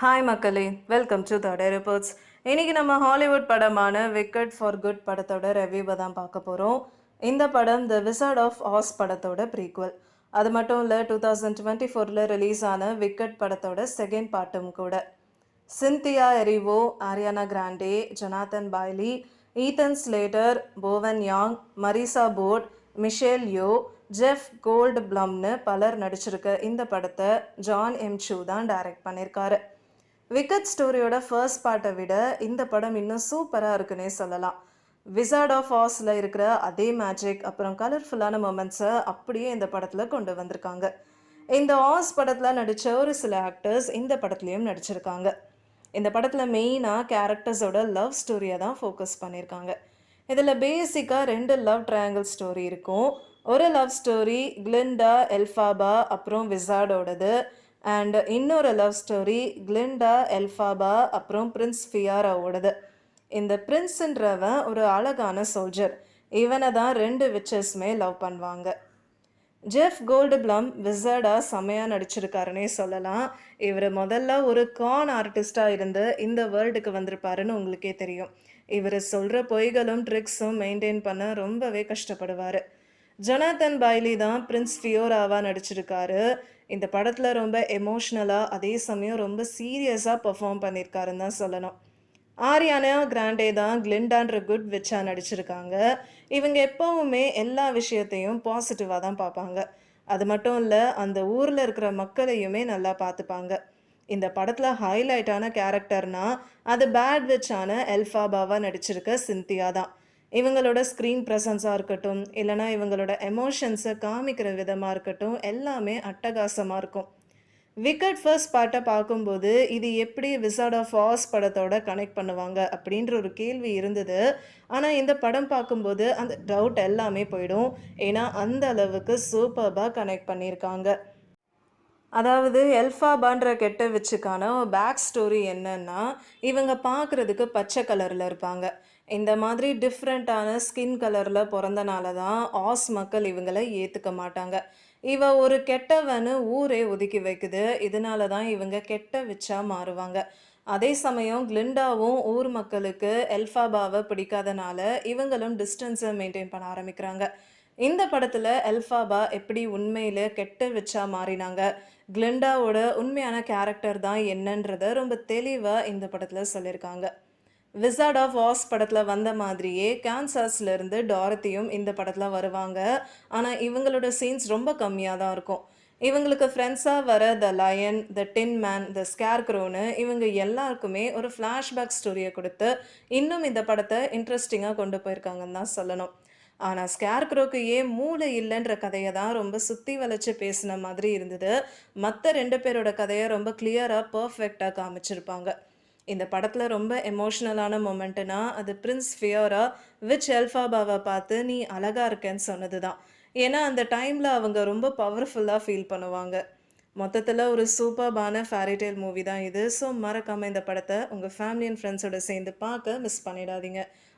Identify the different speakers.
Speaker 1: Hi மக்களே. Welcome to தட reports இன்னைக்கு நம்ம ஹாலிவுட் படமான விக்கெட் ஃபார் குட் படத்தோட ரெவ்யூவை தான் பார்க்க போகிறோம் இந்த படம் த விசார்ட் ஆஃப் ஆஸ் படத்தோட ப்ரீக்குவல் அது மட்டும் இல்லை டூ தௌசண்ட் டுவெண்ட்டி ஃபோரில் ரிலீஸ் ஆன விக்கெட் படத்தோட செகண்ட் பாட்டும் கூட. Cynthia Erivo Ariana Grande Jonathan Bailey Ethan Slater Bowen Yang Marissa Bode Michelle Yeoh Jeff gold ப்ளம்னு பலர் நடிச்சிருக்க இந்த படத்தை ஜான் எம் சூ தான் டைரக்ட் பண்ணியிருக்காரு விக்கட் ஸ்டோரியோட ஃபர்ஸ்ட் பார்ட்டை விட இந்த படம் இன்னும் சூப்பராக இருக்குன்னே சொல்லலாம். விசார்ட் ஆஃப் ஆஸில் இருக்கிற அதே மேஜிக் அப்புறம் கலர்ஃபுல்லான மூமெண்ட்ஸை அப்படியே இந்த படத்தில் கொண்டு வந்திருக்காங்க. இந்த ஆஸ் படத்தில் நடித்த ஒரு சில ஆக்டர்ஸ் இந்த படத்துலையும் நடிச்சிருக்காங்க. இந்த படத்தில் மெயினாக கேரக்டர்ஸோட லவ் ஸ்டோரியை தான் ஃபோக்கஸ் பண்ணியிருக்காங்க இதில் பேசிக்காக ரெண்டு லவ் ட்ரையாங்கிள் ஸ்டோரி இருக்கும். ஒரு லவ் ஸ்டோரி கிளிண்டா எல்ஃபாபா அப்புறம் விசார்டோடது அண்ட் இன்னொரு லவ் ஸ்டோரி கிளிண்டா எல்ஃபாபா அப்புறம் பிரின்ஸ் ஃபியாராவோடது இந்த பிரின்ஸுன்றவன் ஒரு அழகான சோல்ஜர் இவனை தான் ரெண்டு விச்சஸுமே லவ் பண்ணுவாங்க. ஜெஃப் கோல்டு பிளம் விசர்டாக செமையாக நடிச்சிருக்காருன்னே சொல்லலாம். இவர் முதல்ல ஒரு கான் ஆர்டிஸ்டாக இருந்து இந்த வேர்ல்டுக்கு வந்திருப்பாருன்னு உங்களுக்கே தெரியும். இவர் சொல்கிற பொய்களும் ட்ரிக்ஸும் மெயின்டைன் பண்ண ரொம்பவே கஷ்டப்படுவார். ஜொனாதன் பைலி தான் பிரின்ஸ் ஃபியோராவாக நடிச்சிருக்காரு. இந்த படத்தில் ரொம்ப எமோஷ்னலாக அதே சமயம் ரொம்ப சீரியஸாக பெர்ஃபார்ம் பண்ணியிருக்காருன்னு தான் சொல்லணும். ஆரியானா கிராண்டே தான் கிளிண்டான்ற குட் விச்சா நடிச்சிருக்காங்க. இவங்க எப்போவுமே எல்லா விஷயத்தையும் பாசிட்டிவாக தான் பார்ப்பாங்க. அது மட்டும் இல்லை அந்த ஊரில் இருக்கிற மக்களையுமே நல்லா பார்த்துப்பாங்க. இந்த படத்தில் ஹைலைட்டான கேரக்டர்னால் அது பேட் விச்சான எல்ஃபாபாவாக நடிச்சிருக்க சிந்தியா தான். இவங்களோட ஸ்க்ரீன் ப்ரெசன்ஸாக இருக்கட்டும் இல்லைனா இவங்களோட எமோஷன்ஸை காமிக்கிற விதமாக இருக்கட்டும் எல்லாமே அட்டகாசமாக இருக்கும். விக்கெட் ஃபர்ஸ்ட் பாட்டை பார்க்கும்போது இது எப்படி விசார்ட் ஆஃப் ஆஸ் படத்தோட கனெக்ட் பண்ணுவாங்க அப்படின்ற ஒரு கேள்வி இருந்தது. ஆனால் இந்த படம் பார்க்கும்போது அந்த டவுட் எல்லாமே போயிடும். ஏன்னா அந்த அளவுக்கு சூப்பர்பாக கனெக்ட் பண்ணியிருக்காங்க. அதாவது எல்ஃபாபான்ற கெட்ட வச்சுக்கான பேக் ஸ்டோரி என்னன்னா இவங்க பார்க்குறதுக்கு பச்சை கலரில் இருப்பாங்க. இந்த மாதிரி டிஃப்ரெண்ட்டான ஸ்கின் கலரில் பிறந்தனால தான் ஆஸ் மக்கள் இவங்களை ஏற்றுக்க மாட்டாங்க. இவ ஒரு கெட்டவனு ஊரே ஒதுக்கி வைக்குது. இதனால தான் இவங்க கெட்ட விச்சா மாறுவாங்க. அதே சமயம் கிளிண்டாவும் ஊர் மக்களுக்கு எல்ஃபாபாவை பிடிக்காதனால இவங்களும் டிஸ்டன்ஸை மெயின்டைன் பண்ண ஆரம்பிக்கிறாங்க. இந்த படத்தில் எல்ஃபாபா எப்படி உண்மையில் கெட்ட விச்சா மாறினாங்க? கிளெண்டாவோட உண்மையான கேரக்டர் தான் என்னன்றத ரொம்ப தெளிவாக இந்த படத்தில் சொல்லியிருக்காங்க. விசார்ட் ஆஃப் வாஸ் படத்தில் வந்த மாதிரியே கேன்சாஸ்லேருந்து டாரத்தியும் இந்த படத்தில் வருவாங்க. ஆனால் இவங்களோட சீன்ஸ் ரொம்ப கம்மியாக தான் இருக்கும். இவங்களுக்கு ஃப்ரெண்ட்ஸாக வர the lion the tin man the ஸ்கேர்க்ரோன்னு இவங்க எல்லாருக்குமே ஒரு ஃப்ளாஷ்பேக் ஸ்டோரியை கொடுத்து இன்னும் இந்த படத்தை இன்ட்ரெஸ்டிங்காக கொண்டு போயிருக்காங்கன்னு தான் சொல்லணும். ஆனால் ஸ்கேர்க்ரோக்கு ஏன் மூளை இல்லைன்ற கதையை தான் ரொம்ப சுற்றி வளைச்சு பேசின மாதிரி இருந்தது. மற்ற ரெண்டு பேரோட கதையை ரொம்ப கிளியராக பர்ஃபெக்டாக காமிச்சிருப்பாங்க. இந்த படத்தில் ரொம்ப எமோஷ்னலான மொமெண்ட்டுனா அது பிரின்ஸ் ஃபியோரா விச் எல்ஃபாபாவை பார்த்து நீ அழகாக இருக்கேன்னு சொன்னது தான் ஏன்னா அந்த டைமில் அவங்க ரொம்ப பவர்ஃபுல்லாக ஃபீல் பண்ணுவாங்க. மொத்தத்தில் ஒரு சூப்பர்பான ஃபேரிடேல் மூவி தான் இது. ஸோ மறக்காமல் இந்த படத்தை உங்கள் ஃபேமிலி அண்ட் ஃப்ரெண்ட்ஸோட சேர்ந்து பார்க்க மிஸ் பண்ணிடாதீங்க.